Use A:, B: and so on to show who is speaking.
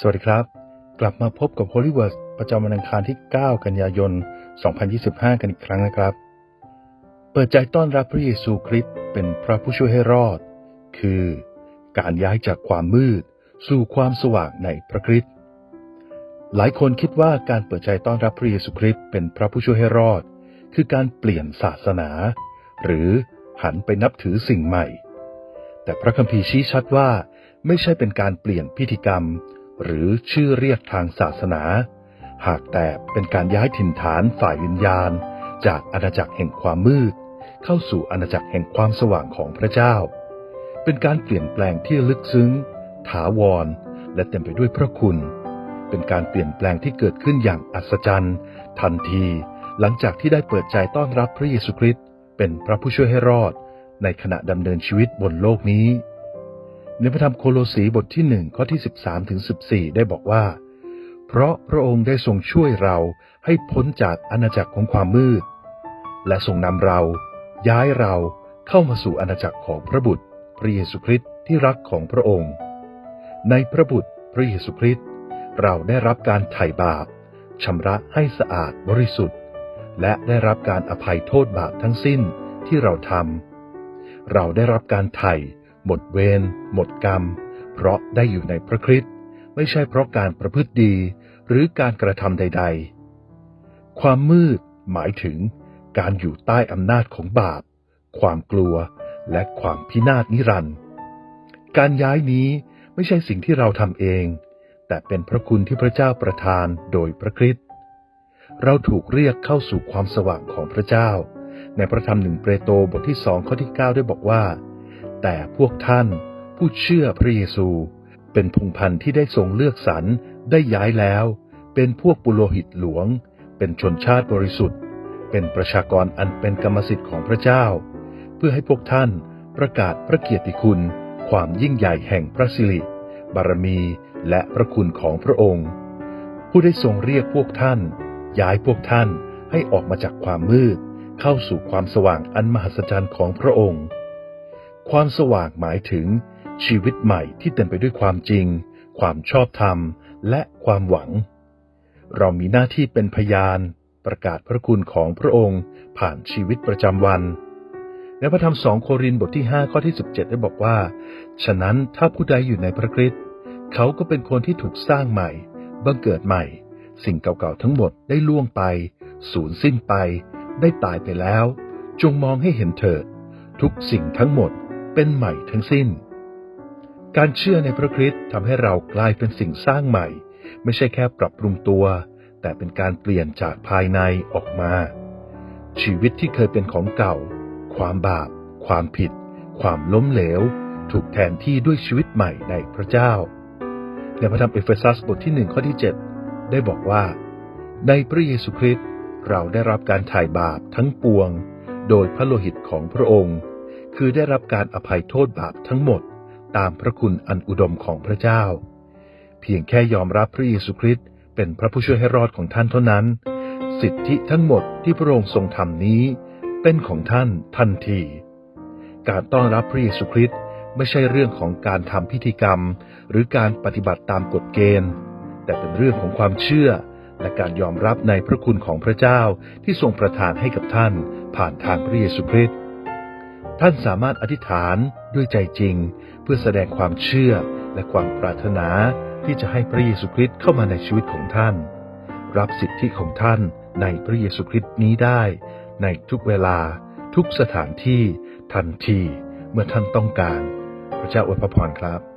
A: สวัสดีครับ กลับมาพบกับ Holy Word ประจำวันอังคารที่ 9 กันยายน 2025 กันอีกครั้งนะครับ เปิดใจต้อนรับพระเยซูคริสต์เป็นพระผู้ช่วยให้รอด คือ การย้ายจากความมืด สู่ความสว่างในพระคริสต์หลายคนคิดว่าการเปิดใจต้อนรับพระเยซูคริสต์เป็นพระผู้ช่วยให้รอด คือการเปลี่ยนศาสนา หรือหันไปนับถือสิ่งใหม่ แต่พระคัมภีร์ชี้ชัดว่าไม่ใช่เป็นการเปลี่ยนพิธีกรรม หรือชื่อเรียกทางศาสนา หากแต่เป็นการย้ายถิ่นฐานฝ่ายวิญญาณ จากอาณาจักรแห่งความมืด เข้าสู่อาณาจักรแห่งความสว่างของพระเจ้า เป็นการเปลี่ยนแปลงที่ลึกซึ้ง ถาวร และเต็มไปด้วยพระคุณ เป็นการเปลี่ยนแปลงที่เกิดขึ้นอย่างอัศจรรย์ ทันที หลังจากที่ได้เปิดใจต้อนรับพระเยซูคริสต์เป็นพระผู้ช่วยให้รอด ในขณะดำเนินชีวิตบนโลกนี้ ในพระธรรมโคโลสีบทที่หนึ่งข้อที่13ถึง14ได้บอกว่า เพราะพระองค์ได้ทรงช่วยเราให้พ้นจากอาณาจักรของความมืด และทรงนำเรา ย้ายเราเข้ามาสู่อาณาจักรของพระบุตร พระเยซูคริสต์ที่รักของพระองค์ ในพระบุตรพระเยซูคริสต์เราได้รับการไถ่บาปชำระให้สะอาดบริสุทธิ์ และได้รับการอภัยโทษบาปทั้งสิ้นที่เราทำเราได้รับการไถ่ หมดเวรหมดกรรม เพราะได้อยู่ในพระคริสต์ไม่ใช่เพราะการประพฤติดีหรือการกระทำใด ๆ ความมืดหมายถึงการอยู่ใต้อำนาจของบาป ความกลัวและความพินาศนิรันดร์การย้ายนี้ไม่ใช่สิ่งที่เราทำเอง แต่เป็นพระคุณที่พระเจ้าประทานโดยพระคริสต์เราถูกเรียกเข้าสู่ความสว่างของพระเจ้า ในพระธรรมหนึ่งเปโตรบทที่สองข้อที่ 9 ได้บอกว่า แต่พวกท่านผู้เชื่อพระเยซู เป็นพงพันธุ์ที่ได้ทรงเลือกสรรได้ย้ายแล้ว เป็นพวกปุโรหิตหลวง เป็นชนชาติบริสุทธิ์ เป็นประชากรอันเป็นกรรมสิทธิ์ของพระเจ้า เพื่อให้พวกท่านประกาศพระเกียรติคุณ ความยิ่งใหญ่แห่งพระสิริ บารมีและพระคุณของพระองค์ ผู้ได้ทรงเรียกพวกท่าน ย้ายพวกท่านให้ออกมาจากความมืด เข้าสู่ความสว่างอันมหัศจรรย์ของพระองค์ ความสว่างหมายถึงชีวิตใหม่ที่เต็มไปด้วยความจริง ความชอบธรรม และความหวัง เรามีหน้าที่เป็นพยาน ประกาศพระคุณของพระองค์ผ่านชีวิตประจำวันในพระธรรมสองโครินธ์บทที่ 5 ข้อที่ 17 ได้บอกว่า ฉะนั้นถ้าผู้ใดอยู่ในพระคริสต์เขาก็เป็นคนที่ถูกสร้างใหม่ บังเกิดใหม่ สิ่งเก่าๆทั้งหมดได้ล่วงไป สูญสิ้นไป ได้ตายไปแล้ว จงมองให้เห็นเถิด ทุกสิ่งทั้งหมด เป็นใหม่ทั้งสิ้น การเชื่อในพระคริสต์ทำให้เรากลายเป็นสิ่งสร้างใหม่ ไม่ใช่แค่ปรับปรุงตัว แต่เป็นการเปลี่ยนจากภายในออกมา ชีวิตที่เคยเป็นของเก่า ความบาป ความผิด ความล้มเหลว ถูกแทนที่ด้วยชีวิตใหม่ในพระเจ้า ในพระธรรมเอเฟซัสบทที่หนึ่งข้อที่ 7 ได้บอกว่า ในพระเยซูคริสต์เราได้รับการไถ่บาปทั้งปวง โดยพระโลหิตของพระองค์ คือได้รับการอภัยโทษบาปทั้งหมดตามพระคุณอันอุดมของพระเจ้า เพียงแค่ยอมรับพระเยซูคริสต์เป็นพระผู้ช่วยให้รอดของท่านเท่านั้น สิทธิทั้งหมดที่พระองค์ทรงทำนี้ เป็นของท่านทันที การต้อนรับพระเยซูคริสต์ไม่ใช่เรื่องของการทำพิธีกรรม หรือการปฏิบัติตามกฎเกณฑ์ แต่เป็นเรื่องของความเชื่อและการยอมรับในพระคุณของพระเจ้าที่ทรงประทานให้กับท่านผ่านทางพระเยซูคริสต์ ท่านสามารถอธิษฐานด้วยใจจริง เพื่อแสดงความเชื่อและความปรารถนาที่จะให้พระเยซูคริสต์เข้ามาในชีวิตของท่าน รับสิทธิของท่านในพระเยซูคริสต์นี้ได้ ในทุกเวลา ทุกสถานที่ ทันที เมื่อท่านต้องการ พระเจ้าอวยพรครับ